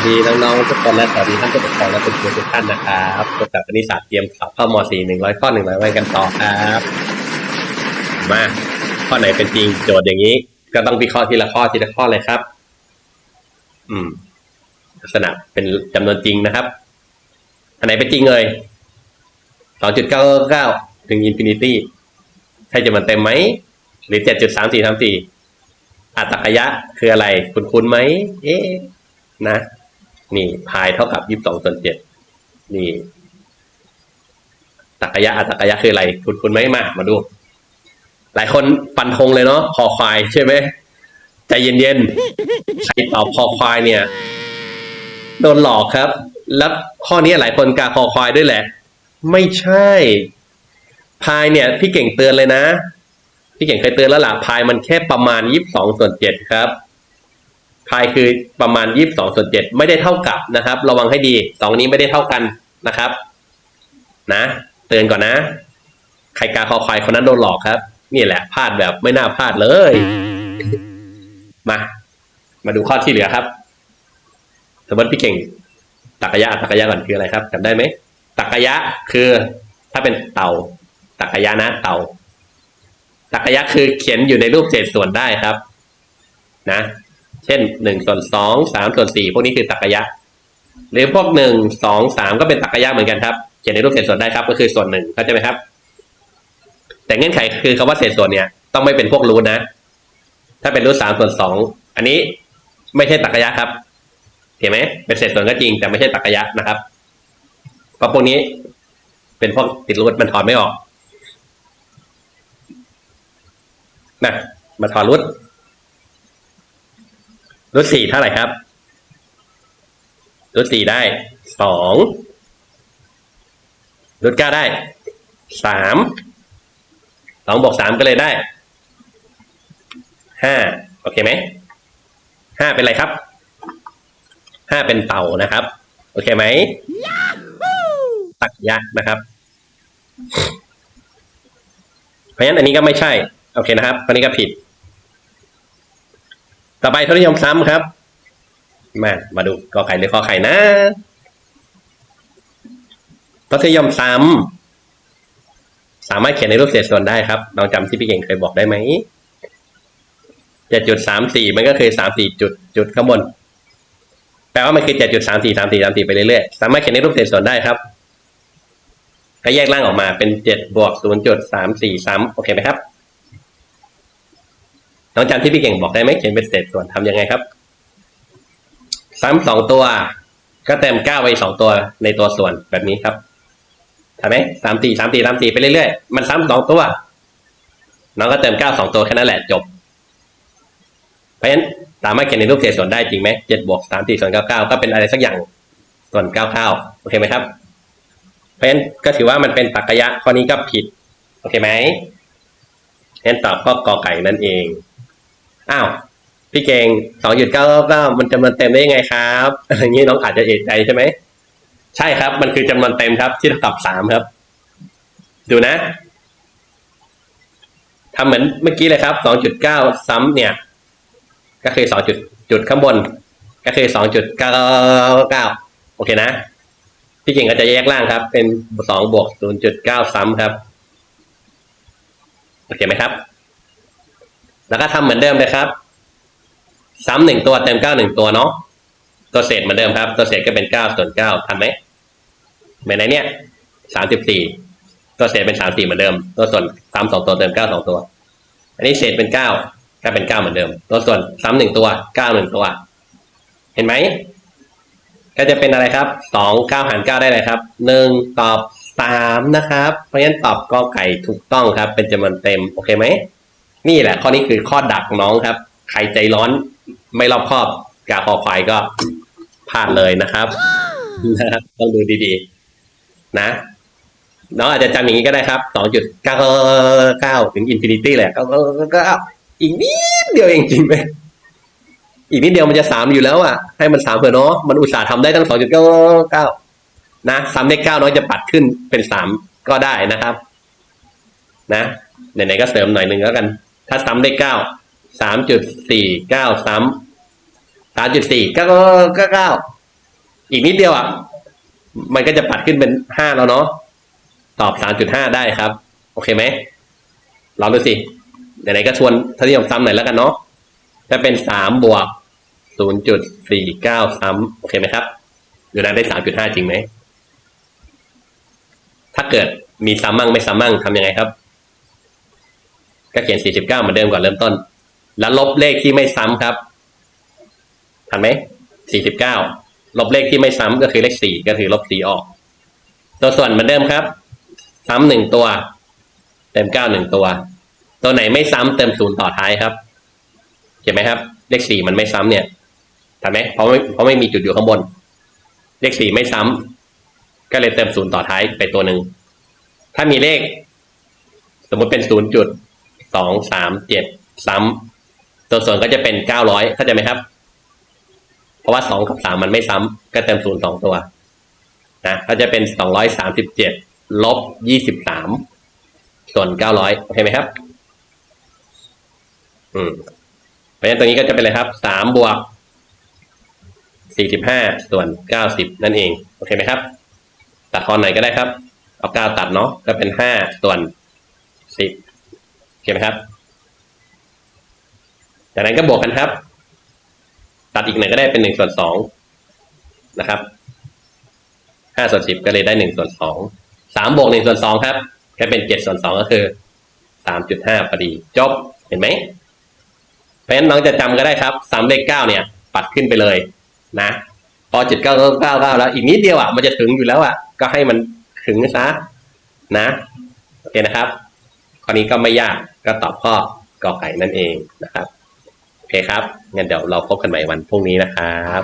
สวัสดีน้องๆทุกคนและสวัสดีท่านผู้ปกครองและคุณครูทุกท่านนะครับพบกับคณิตศาสตร์เตรียมสอบเข้ามสี่หนึ่งร้อยข้อหนึ่งร้อยวันกันต่อครับ มาข้อไหนเป็นจริงโจทย์อย่างนี้ ก็ต้องวิเคราะห์ทีละข้อทีละข้อเลยครับ อืม ลักษณะเป็นจำนวนจริงนะครับ อันไหนเป็นจริงเลยสองจุดเก้าเก้าถึงอินฟินิตี้ใช่จำนวนเต็มไหมหรือเจ็ดจุดสามสี่สามสี่อัตตกยะคืออะไร คุณคุณไหม เอ๊ะนะ นี่พายเท่ากับยี่สิบสองส่วนเจ็ดนี่ตักกะยะอัตตกยะคืออะไร คุณคุณไหมมามาดู หลายคนฟันธงเลยเนาะคอควายใช่ไหมใจเย็นๆใครตอบคอควายเนี่ย โดนหลอกครับ แล้วข้อนี้หลายคนกาคอควายด้วยแหละ ไม่ใช่ พายเนี่ย พี่เก่งเตือนเลยนะ พี่เก่งเคยเตือนแล้วล่ะพายมันแค่ประมาณยี่สิบสองส่วนเจ็ดครับ พายคือประมาณยี่สิบสองส่วนเจ็ดไม่ได้เท่ากับนะครับ ระวังให้ดีสองนี้ไม่ได้เท่ากันนะครับ นะเตือนก่อนนะ ใครกาคอควายคนนั้นโดนหลอกครับ นี่แหละพลาดแบบไม่น่าพลาดเลย มา มาดูข้อที่เหลือครับ สมมติพี่เก่ง ตักกะยะตักกะยะก่อนคืออะไรครับจำได้ไหมตักกะยะคือ ถ้าเป็นเต่า ตักกะยะนะเต่า ตักกะยะคือเขียนอยู่ในรูปเศษส่วนได้ครับ นะ เช่นหนึ่งส่วนสองสามส่วนสี่พวกนี้คือตักกะยะหรือพวกหนึ่งสองสามก็เป็นตักกะยะเหมือนกันครับเขียนในรูปเศษส่วนได้ครับ ก็คือส่วนหนึ่งเข้าใจไหมครับ แต่เงื่อนไขคือคำว่าเศษส่วนเนี่ยต้องไม่เป็นพวกรูทนะ ถ้าเป็นรูทสามส่วนสองอันนี้ไม่ใช่ตักกะยะครับเห็นไหมเป็นเศษส่วนก็จริง แต่ไม่ใช่ตักกะยะนะครับเพราะพวกนี้เป็นพวกติดรูทมันถอนไม่ออกนะมาถอนรูท รูทสี่เท่าไหร่ครับรูทสี่ได้สองรูทเก้าได้สามสองบวกสามก็เลยได้ห้าโอเคไหมห้าเป็นอะไรครับห้าเป็นเต่านะครับ โอเคไหมตักยักษ์นะครับ เพราะฉะนั้นอันนี้ก็ไม่ใช่ โอเคนะครับอันนี้ก็ผิด ต่อไปทศนิยมซ้ำครับ มามาดูกอไก่หรือขอไข่นะทศนิยมซ้ำสามารถเขียนในรูปเศษส่วนได้ครับลองจำที่พี่เก่งเคยบอกได้ไหมเจ็ดจุดสามสี่มันก็คือสามสี่จุดจุดข้างบนแปลว่ามันคือเจ็ดจุดสามสี่สามสี่สามสี่ไปเรื่อยๆสามารถเขียนในรูปเศษส่วนได้ครับก็แยกร่างออกมาเป็นเจ็ดบวกศูนย์จุดสามสี่ซ้ำโอเคไหมครับ องจำที่พี่เก่งบอกได้ไหมเขียนเป็นเศษส่วนทำยังไงครับ ซ้ำสองตัว ก็เติมเก้าไว้สองตัวในตัวส่วนแบบนี้ครับทำไหมสามสี่สามสี่สามสี่ไปเรื่อยๆ มันซ้ำสองตัว น้องก็เติมเก้าสองตัวแค่นั้นแหละจบ เพราะฉะนั้นสามารถเขียนในรูปเศษส่วนได้จริงไหมเจ็ดบวกสามสี่ส่วนเก้าเก้าก็เป็นอะไรสักอย่างส่วนเก้าเก้าโอเคไหมครับ เพราะฉะนั้นก็ถือว่ามันเป็นตรรกะยะข้อนี้ก็ผิด โอเคไหมเพราะงั้นตอบก็กอไก่นั่นเอง อ้าวพี่เก่งสองจุดเก้าเก้ามันจำนวนเต็มได้ยังไงครับอย่างนี้น้องอาจจะเอะใจใช่ไหมใช่ครับ มันคือจำนวนเต็มครับ ที่เท่ากับสามครับ ดูนะทำเหมือนเมื่อกี้เลยครับสองจุดเก้าซ้ำเนี่ย ก็คือสองจุดจุดข้างบน ก็คือสองจุดเก้าเก้าโอเคนะ พี่เก่งก็จะแยกล่างครับ เป็นสองบวกศูนย์จุดเก้าซ้ำครับ โอเคไหมครับ แล้วก็ทำเหมือนเดิมเลยครับ ซ้ำหนึ่งตัวเต็มเก้าหนึ่งตัวเนาะตัวเศษเหมือนเดิมครับ ตัวเศษก็เป็นเก้าส่วนเก้าทันไหมเหมือนไหนเนี่ยสามสิบสี่ตัวเศษเป็นสามสี่เหมือนเดิม ตัวส่วนซ้ำสองตัวเติมเก้าสองตัว อันนี้เศษเป็นเก้าก็เป็นเก้าเหมือนเดิม ตัวส่วนซ้ำหนึ่งตัวเก้าหนึ่งตัว เห็นไหมก็จะเป็นอะไรครับสองเก้าหารเก้าได้เลยครับหนึ่งตอบสามนะครับ เพราะฉะนั้นตอบกอไก่ถูกต้องครับ เป็นจำนวนเต็มโอเคไหม นี่แหละ ข้อนี้คือข้อดักน้องครับ ใครใจร้อนไม่รอบคอบกาคอควายก็พลาดเลยนะครับนะครับต้องดูดีๆ นะน้องอาจจะจำอย่างนี้ก็ได้ครับสองจุดเก้าเก้าถึงอินฟินิตี้แหละก็ก็อีกนิดเดียวเองจริงไหมอีกนิดเดียวมันจะสามอยู่แล้วอะ ให้มันสามเถอะเนาะมันอุตส่าห์ทำได้ตั้งสองจุดเก้าเก้านะสามเลขเก้าน้อยจะปัดขึ้นเป็นสามก็ได้นะครับ นะไหนๆก็เสริมหน่อยหนึ่งแล้วกัน ถ้าซ้ำได้เก้าสามจุดสี่เก้าซ้ำสามจุดสี่เก้าเก้าเก้าอีกนิดเดียวอะ มันก็จะปัดขึ้นเป็นห้าแล้วเนาะตอบสามจุดห้าได้ครับ โอเคไหมลองดูสิไหนๆก็ชวนทศนิยมซ้ำหน่อยแล้วกันเนาะถ้าเป็นสามบวกศูนย์จุดสี่เก้าซ้ำโอเคไหมครับอยู่นั้นได้สามจุดห้าจริงไหมถ้าเกิดมีซ้ำมั่งไม่ซ้ำมั่งทำยังไงครับ ก็เขียนสี่สิบเก้าเหมือนเดิมก่อนเริ่มต้น แล้วลบเลขที่ไม่ซ้ำครับทันไหมสี่สิบเก้าลบเลขที่ไม่ซ้ำก็คือเลขสี่ก็คือลบสี่ออก ตัวส่วนเหมือนเดิมครับ ซ้ำหนึ่งตัว เติมเก้าหนึ่งตัว ตัวไหนไม่ซ้ำเติมศูนย์ต่อท้ายครับ เห็นไหมครับ เลขสี่มันไม่ซ้ำเนี่ยทันไหมเพราะไม่เพราะไม่มีจุดอยู่ข้างบน เลขสี่ไม่ซ้ำก็เลยเติมศูนย์ต่อท้ายไปตัวหนึ่งถ้ามีเลข สมมติเป็นศูนย์จุด สองสามเจ็ดซ้ำตัวส่วนก็จะเป็นเก้าร้อยเข้าใจไหมครับ เพราะว่าสองกับสามมันไม่ซ้ำก็เติมศูนย์สองตัวนะก็จะเป็นสองร้อยสามสิบเจ็ดลบยี่สิบสามส่วนเก้าร้อยโอเคไหมครับ อืมเพราะฉะนั้นตรงนี้ก็จะเป็นอะไรครับสามบวกสี่สิบห้าส่วนเก้าสิบนั่นเอง โอเคไหมครับ ตัดทอนไหนก็ได้ครับ เอาเก้าตัดเนาะก็เป็นห้าส่วนสิบ โอเคไหมครับ จากนั้นก็บวกกันครับ ตัดอีกหน่อยก็ได้เป็นหนึ่งส่วนสองนะครับห้าส่วนสิบก็เลยได้หนึ่งส่วนสองสามบวกหนึ่งส่วนสองครับก็เป็นเจ็ดส่วนสองก็คือสามจุดห้าพอดีจบเห็นไหมเพราะฉะนั้นน้องจะจำก็ได้ครับสามเลขเก้าเนี่ย ปัดขึ้นไปเลยนะพอจุดเก้าเก้าเก้าเก้าแล้ว อีกนิดเดียวอะมันจะถึงอยู่แล้วอะก็ให้มันถึงซะนะโอเคนะครับ ข้อนี้ก็ไม่ยากก็ตอบข้อกอไก่นั่นเองนะครับโอเคครับงั้นเดี๋ยวเราพบกันใหม่วันพรุ่งนี้นะครับ